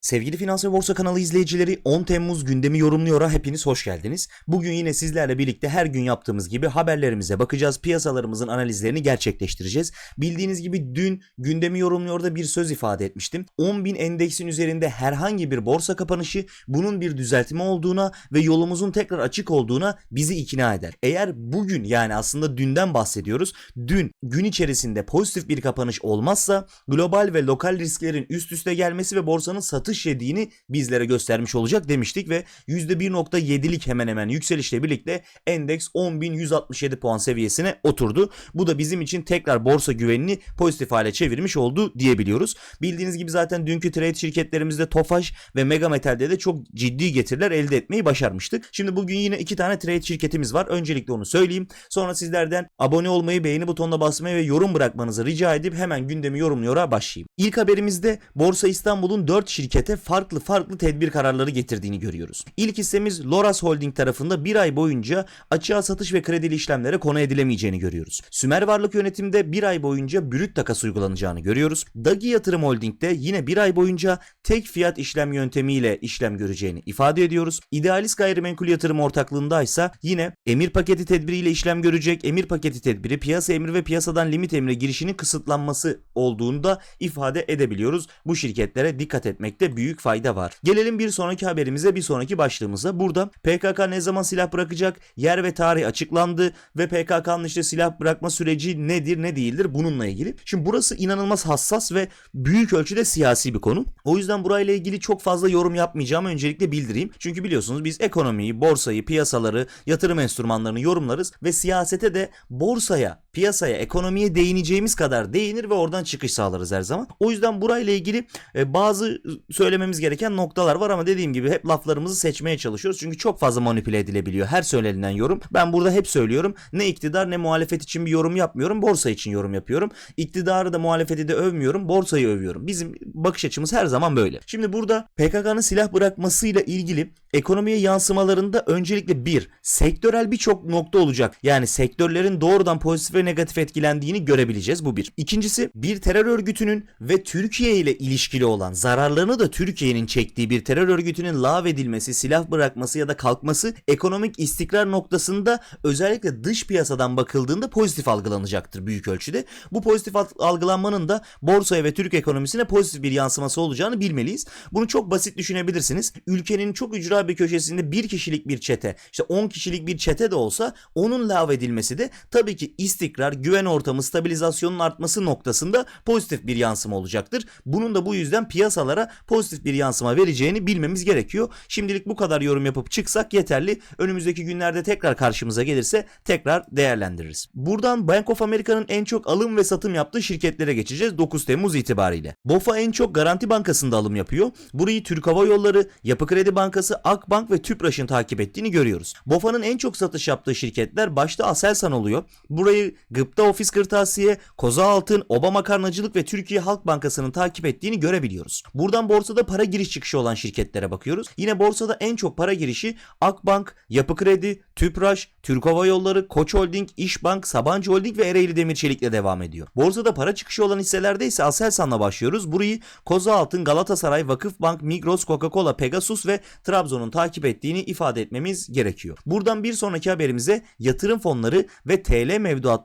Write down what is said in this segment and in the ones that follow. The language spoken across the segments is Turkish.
Sevgili Finans ve Borsa kanalı izleyicileri 10 Temmuz gündemi yorumluyor'a hepiniz hoş geldiniz. Bugün yine sizlerle birlikte her gün yaptığımız gibi haberlerimize bakacağız. Piyasalarımızın analizlerini gerçekleştireceğiz. Bildiğiniz gibi dün gündemi yorumluyor'da bir söz ifade etmiştim. 10.000 endeksin üzerinde herhangi bir borsa kapanışı bunun bir düzeltme olduğuna ve yolumuzun tekrar açık olduğuna bizi ikna eder. Eğer bugün yani aslında dünden bahsediyoruz. Dün gün içerisinde pozitif bir kapanış olmazsa global ve lokal risklerin üst üste gelmesi ve borsanın satış yediğini bizlere göstermiş olacak demiştik ve %1.7'lik hemen hemen yükselişle birlikte endeks 10.167 puan seviyesine oturdu. Bu da bizim için tekrar borsa güvenini pozitif hale çevirmiş oldu diyebiliyoruz. Bildiğiniz gibi zaten dünkü trade şirketlerimizde Tofaş ve Mega Metal'de de çok ciddi getiriler elde etmeyi başarmıştık. Şimdi bugün yine iki tane trade şirketimiz var. Öncelikle onu söyleyeyim. Sonra sizlerden abone olmayı, beğeni butonuna basmayı ve yorum bırakmanızı rica edip hemen gündemi yorumluyor'a başlayayım. İlk haberimizde Borsa İstanbul'un 4 şirkete farklı farklı tedbir kararları getirdiğini görüyoruz. İlk hissemiz Loras Holding tarafında bir ay boyunca açığa satış ve kredili işlemlere konu edilemeyeceğini görüyoruz. Sümer Varlık Yönetim'de bir ay boyunca brüt takas uygulanacağını görüyoruz. Dagi Yatırım Holding'de yine bir ay boyunca tek fiyat işlem yöntemiyle işlem göreceğini ifade ediyoruz. İdealist Gayrimenkul Yatırım Ortaklığında ise yine emir paketi tedbiriyle işlem görecek. Emir paketi tedbiri piyasa emri ve piyasadan limit emre girişinin kısıtlanması olduğunu da ifade edebiliyoruz. Bu şirketlere dikkat etmekte büyük fayda var. Gelelim bir sonraki haberimize, bir sonraki başlığımıza. Burada PKK ne zaman silah bırakacak? Yer ve tarih açıklandı ve PKK'nın işte silah bırakma süreci nedir ne değildir bununla ilgili. Şimdi burası inanılmaz hassas ve büyük ölçüde siyasi bir konu. O yüzden burayla ilgili çok fazla yorum yapmayacağımı öncelikle bildireyim. Çünkü biliyorsunuz biz ekonomiyi, borsayı, piyasaları, yatırım enstrümanlarını yorumlarız ve siyasete de borsaya, piyasaya, ekonomiye değineceğimiz kadar değinir ve oradan çıkış sağlarız her zaman. O yüzden burayla ilgili e, bazı söylememiz gereken noktalar var ama dediğim gibi hep laflarımızı seçmeye çalışıyoruz. Çünkü çok fazla manipüle edilebiliyor her söylenilen yorum. Ben burada hep söylüyorum ne iktidar ne muhalefet için bir yorum yapmıyorum. Borsa için yorum yapıyorum. İktidarı da muhalefeti de övmüyorum. Borsayı övüyorum. Bizim bakış açımız her zaman böyle. Şimdi burada PKK'nın silah bırakmasıyla ilgili ekonomiye yansımalarında öncelikle bir sektörel birçok nokta olacak. Yani sektörlerin doğrudan pozitif ve negatif etkilendiğini görebileceğiz. Bu bir. İkincisi bir terör örgütünün ve Türkiye ile ilişkili olan zararlarını da Türkiye'nin çektiği bir terör örgütünün lağvedilmesi, silah bırakması ya da kalkması ekonomik istikrar noktasında özellikle dış piyasadan bakıldığında pozitif algılanacaktır büyük ölçüde. Bu pozitif al- algılanmanın da borsaya ve Türk ekonomisine pozitif bir yansıması olacağını bilmeliyiz. Bunu çok basit düşünebilirsiniz. Ülkenin çok ücra bir köşesinde bir kişilik bir çete, işte 10 kişilik bir çete de olsa onun lağvedilmesi de tabii ki istikrar, güven ortamı, stabilizasyonun artması noktasında pozitif bir yansıma olacaktır. Bunun da bu yüzden piyasalara pozitif bir yansıma vereceğini bilmemiz gerekiyor. Şimdilik bu kadar yorum yapıp çıksak yeterli. Önümüzdeki günlerde tekrar karşımıza gelirse tekrar değerlendiririz. Buradan Bank of America'nın en çok alım ve satım yaptığı şirketlere geçeceğiz 9 Temmuz itibariyle. BOFA en çok Garanti Bankası'nda alım yapıyor. Burayı Türk Hava Yolları, Yapı Kredi Bankası, Akbank ve Tüpraş'ın takip ettiğini görüyoruz. BOFA'nın en çok satış yaptığı şirketler başta Aselsan oluyor. Burayı Gıpta Ofis Kırtasiye, Koza Altın, Obama Karnacılık ve Türkiye Halk Bankası'nın takip ettiğini görebiliyoruz. Buradan borsada para giriş çıkışı olan şirketlere bakıyoruz. Yine borsada en çok para girişi Akbank, Yapı Kredi, Tüpraş, Türk Hava Yolları, Koç Holding, İşbank, Sabancı Holding ve Ereğli Demir Çelik'le devam ediyor. Borsada para çıkışı olan hisselerde ise Aselsan'la başlıyoruz. Burayı Koza Altın, Galatasaray, Vakıfbank, Migros, Coca-Cola, Pegasus ve Trabzon'un takip ettiğini ifade etmemiz gerekiyor. Buradan bir sonraki haberimize yatırım fonları ve TL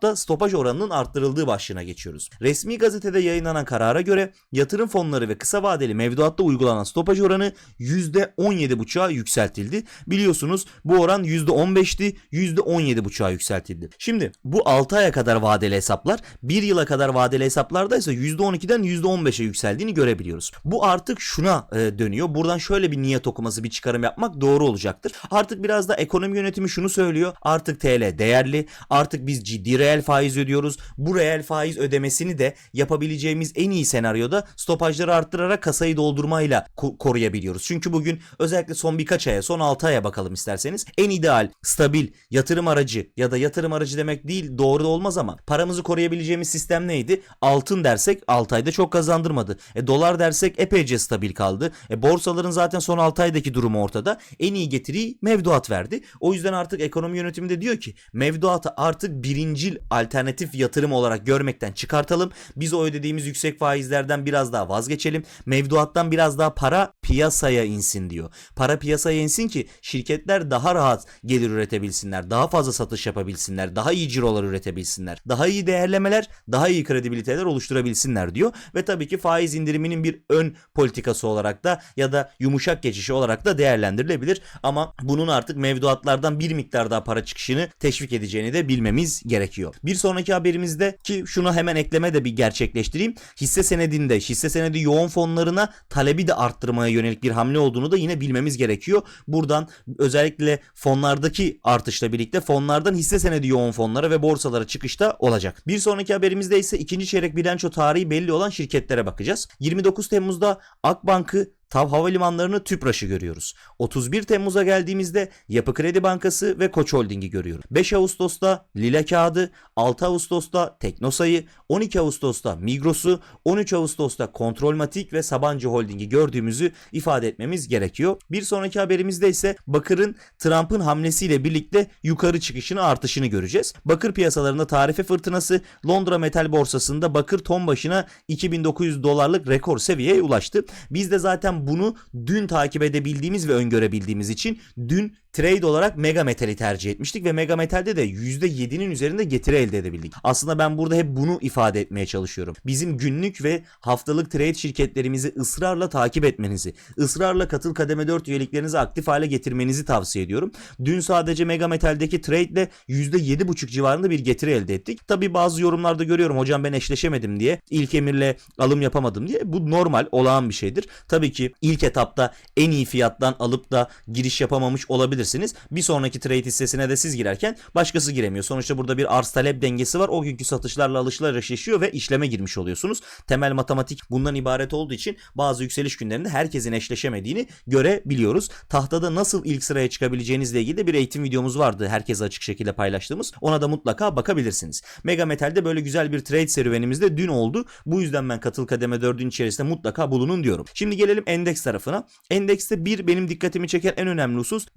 mevduatta stopaj oranının arttırıldığı başlığına geçiyoruz. Resmi gazetede yayınlanan karara göre yatırım fonları ve kısa vadeli mevduatta uygulanan stopaj oranı %17,5'a yükseltildi. Biliyorsunuz bu oran %15'ti, %17,5'a yükseltildi. Şimdi bu 6 aya kadar vadeli hesaplar, 1 yıla kadar vadeli hesaplarda ise %12'den %15'e yükseldiğini görebiliyoruz. Bu artık şuna e, dönüyor. Buradan şöyle bir niyet okuması, bir çıkarım yapmak doğru olacaktır. Artık biraz da ekonomi yönetimi şunu söylüyor. Artık TL değerli, artık biz ciddi reel faiz ödüyoruz. Bu reel faiz ödemesini de yapabileceğimiz en iyi senaryoda stopajları arttırarak kasayı doldurmayla ko- koruyabiliyoruz. Çünkü bugün özellikle son birkaç aya, son 6 aya bakalım isterseniz en ideal, stabil yatırım aracı ya da yatırım aracı demek değil doğru da olmaz ama paramızı koruyabileceğimiz sistem neydi? Altın dersek 6 ayda çok kazandırmadı. E, dolar dersek epeyce stabil kaldı. E, borsaların zaten son 6 aydaki durumu ortada. En iyi getiriyi mevduat verdi. O yüzden artık ekonomi yönetimi de diyor ki mevduatı artık birincil alternatif yatırım olarak görmekten çıkartalım. Biz o ödediğimiz yüksek faizlerden biraz daha vazgeçelim. Mevduattan biraz daha para piyasaya insin diyor. Para piyasaya insin ki şirketler daha rahat gelir üretebilsinler. Daha fazla satış yapabilsinler. Daha iyi cirolar üretebilsinler. Daha iyi değerlemeler, daha iyi kredibiliteler oluşturabilsinler diyor. Ve tabii ki faiz indiriminin bir ön politikası olarak da ya da yumuşak geçişi olarak da değerlendirilebilir. Ama bunun artık mevduatlardan bir miktar daha para çıkışını teşvik edeceğini de bilmemiz gerekiyor. Bir sonraki haberimizde ki şunu hemen ekleme de bir gerçekleştireyim. Hisse senedinde, hisse senedi yoğun fonlarına talebi de arttırmaya yönelik bir hamle olduğunu da yine bilmemiz gerekiyor. Buradan özellikle fonlardaki artışla birlikte fonlardan hisse senedi yoğun fonlara ve borsalara çıkışta olacak. Bir sonraki haberimizde ise ikinci çeyrek bilanço tarihi belli olan şirketlere bakacağız. 29 Temmuz'da Akbank'ı TAV Havalimanlarını TÜPRAŞ'ı görüyoruz. 31 Temmuz'a geldiğimizde Yapı Kredi Bankası ve Koç Holding'i görüyoruz. 5 Ağustos'ta Lila Kağıdı, 6 Ağustos'ta Teknosa'yı, 12 Ağustos'ta Migros'u, 13 Ağustos'ta Kontrolmatik ve Sabancı Holding'i gördüğümüzü ifade etmemiz gerekiyor. Bir sonraki haberimizde ise Bakır'ın Trump'ın hamlesiyle birlikte yukarı çıkışını artışını göreceğiz. Bakır piyasalarında tarife fırtınası Londra Metal Borsası'nda bakır ton başına 2900 dolarlık rekor seviyeye ulaştı. Biz de zaten bunu dün takip edebildiğimiz ve öngörebildiğimiz için dün trade olarak Mega Metal'i tercih etmiştik ve Mega Metal'de de %7'nin üzerinde getiri elde edebildik. Aslında ben burada hep bunu ifade etmeye çalışıyorum. Bizim günlük ve haftalık trade şirketlerimizi ısrarla takip etmenizi, ısrarla katıl kademe 4 üyeliklerinizi aktif hale getirmenizi tavsiye ediyorum. Dün sadece Mega Metal'deki trade ile %7,5 civarında bir getiri elde ettik. Tabi bazı yorumlarda görüyorum hocam ben eşleşemedim diye, ilk emirle alım yapamadım diye. Bu normal, olağan bir şeydir. Tabii ki ilk etapta en iyi fiyattan alıp da giriş yapamamış olabilirsiniz. Bir sonraki trade hissesine de siz girerken başkası giremiyor. Sonuçta burada bir arz talep dengesi var. O günkü satışlarla alışlar eşleşiyor ve işleme girmiş oluyorsunuz. Temel matematik bundan ibaret olduğu için bazı yükseliş günlerinde herkesin eşleşemediğini görebiliyoruz. Tahtada nasıl ilk sıraya çıkabileceğinizle ilgili de bir eğitim videomuz vardı. Herkese açık şekilde paylaştığımız. Ona da mutlaka bakabilirsiniz. Mega Metal'de böyle güzel bir trade serüvenimiz de dün oldu. Bu yüzden ben katıl kademe 4'ün içerisinde mutlaka bulunun diyorum. Şimdi gelelim endeks tarafına. Endekste bir benim dikkatimi çeken en önemli husus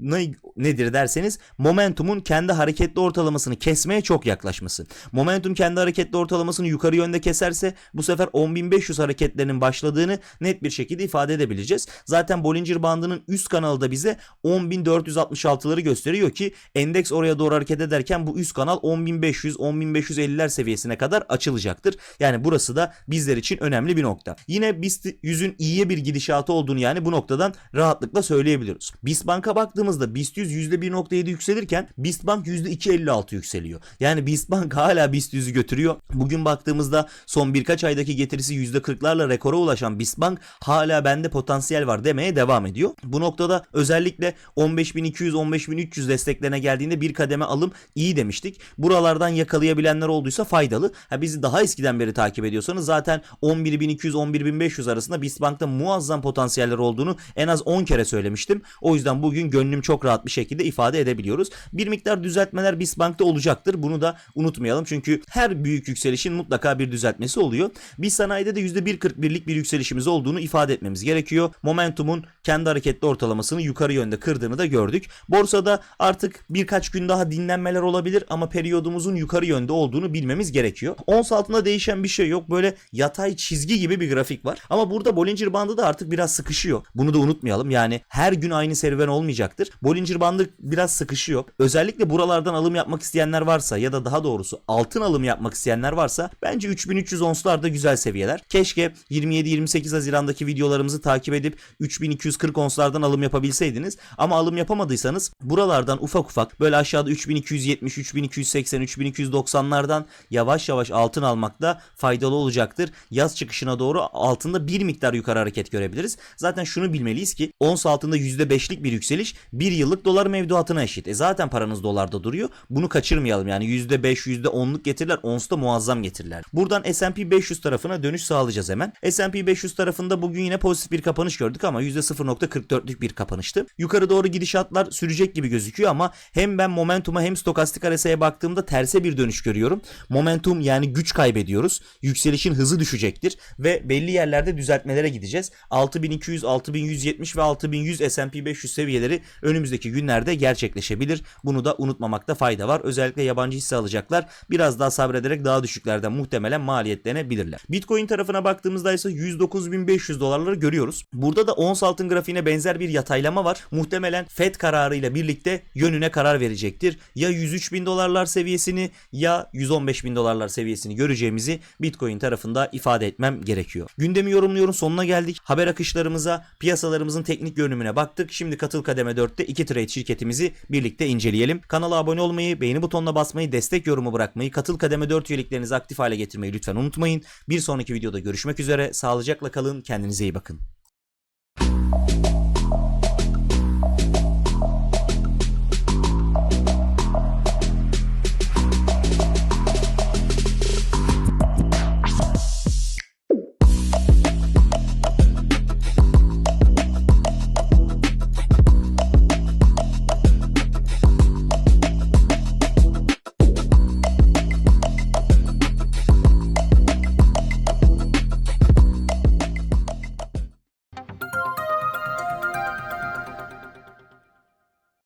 nedir derseniz momentumun kendi hareketli ortalamasını kesmeye çok yaklaşması. Momentum kendi hareketli ortalamasını yukarı yönde keserse bu sefer 10.500 hareketlerinin başladığını net bir şekilde ifade edebileceğiz. Zaten Bollinger bandının üst kanalı da bize 10.466'ları gösteriyor ki endeks oraya doğru hareket ederken bu üst kanal 10.500 10.550'ler seviyesine kadar açılacaktır. Yani burası da bizler için önemli bir nokta. Yine BIST 100'ün iyiye bir gidişatı olduğunu yani bu noktadan rahatlıkla söyleyebiliyoruz. BIST Bank'a baktığımızda BIST 100 %1.7 yükselirken BIST Bank %2.56 yükseliyor. Yani BIST Bank hala BIST 100'ü götürüyor. Bugün baktığımızda son birkaç aydaki getirisi %40'larla rekora ulaşan BIST Bank hala bende potansiyel var demeye devam ediyor. Bu noktada özellikle 15.200-15.300 desteklerine geldiğinde bir kademe alım iyi demiştik. Buralardan yakalayabilenler olduysa faydalı. Ha bizi daha eskiden beri takip ediyorsanız zaten 11.200-11.500 arasında BIST Bank'ta muazzam potansiyeller olduğunu en az 10 kere söylemiştim. O yüzden bugün gönlüm çok rahat bir şekilde ifade edebiliyoruz. Bir miktar düzeltmeler BIST Bank'ta olacaktır. Bunu da unutmayalım. Çünkü her büyük yükselişin mutlaka bir düzeltmesi oluyor. Biz sanayide de %1.41'lik bir yükselişimiz olduğunu ifade etmemiz gerekiyor. Momentumun kendi hareketli ortalamasını yukarı yönde kırdığını da gördük. Borsada artık birkaç gün daha dinlenmeler olabilir ama periyodumuzun yukarı yönde olduğunu bilmemiz gerekiyor. Ons altında değişen bir şey yok. Böyle yatay çizgi gibi bir grafik var. Ama burada Bollinger bandı da artık biraz sıkışıyor. Bunu da unutmayalım. Yani her gün aynı serüven olmayacaktır. Bollinger bandı biraz sıkışıyor. Özellikle buralardan alım yapmak isteyenler varsa ya da daha doğrusu altın alım yapmak isteyenler varsa bence 3300 onslar da güzel seviyeler. Keşke 27-28 Haziran'daki videolarımızı takip edip 3240 onslardan alım yapabilseydiniz. Ama alım yapamadıysanız buralardan ufak ufak böyle aşağıda 3270, 3280, 3290'lardan yavaş yavaş altın almakta faydalı olacaktır. Yaz çıkışına doğru altında bir miktar yukarı hareket görebiliriz. Zaten şunu bilmeliyiz ki ons altında %5'lik bir yükseliş bir yıllık dolar mevduatına eşit. E zaten paranız dolarda duruyor. Bunu kaçırmayalım yani %5, %10'luk getiriler onsta muazzam getiriler. Buradan S&P 500 tarafına dönüş sağlayacağız hemen. S&P 500 tarafında bugün yine pozitif bir kapanış gördük ama %0.44'lük bir kapanıştı. Yukarı doğru gidişatlar sürecek gibi gözüküyor ama hem ben momentuma hem stokastik RSI'ye baktığımda terse bir dönüş görüyorum. Momentum yani güç kaybediyoruz. Yükselişin hızı düşecektir ve belli yerlerde düzeltmelere gideceğiz. 6200, 6170 ve 6100 S&P 500 seviyeleri önümüzdeki önümüzdeki günlerde gerçekleşebilir. Bunu da unutmamakta fayda var. Özellikle yabancı hisse alacaklar. Biraz daha sabrederek daha düşüklerden muhtemelen maliyetlenebilirler. Bitcoin tarafına baktığımızda ise 109.500 dolarları görüyoruz. Burada da ons altın grafiğine benzer bir yataylama var. Muhtemelen FED kararıyla birlikte yönüne karar verecektir. Ya 103.000 dolarlar seviyesini ya 115.000 dolarlar seviyesini göreceğimizi Bitcoin tarafında ifade etmem gerekiyor. Gündemi yorumluyorum sonuna geldik. Haber akışlarımıza, piyasalarımızın teknik görünümüne baktık. Şimdi Katıl Kademe 4'te 2 trade şirketimizi birlikte inceleyelim. Kanala abone olmayı, beğeni butonuna basmayı, destek yorumu bırakmayı, Katıl Kademe 4 üyeliklerinizi aktif hale getirmeyi lütfen unutmayın. Bir sonraki videoda görüşmek üzere. Sağlıcakla kalın, kendinize iyi bakın.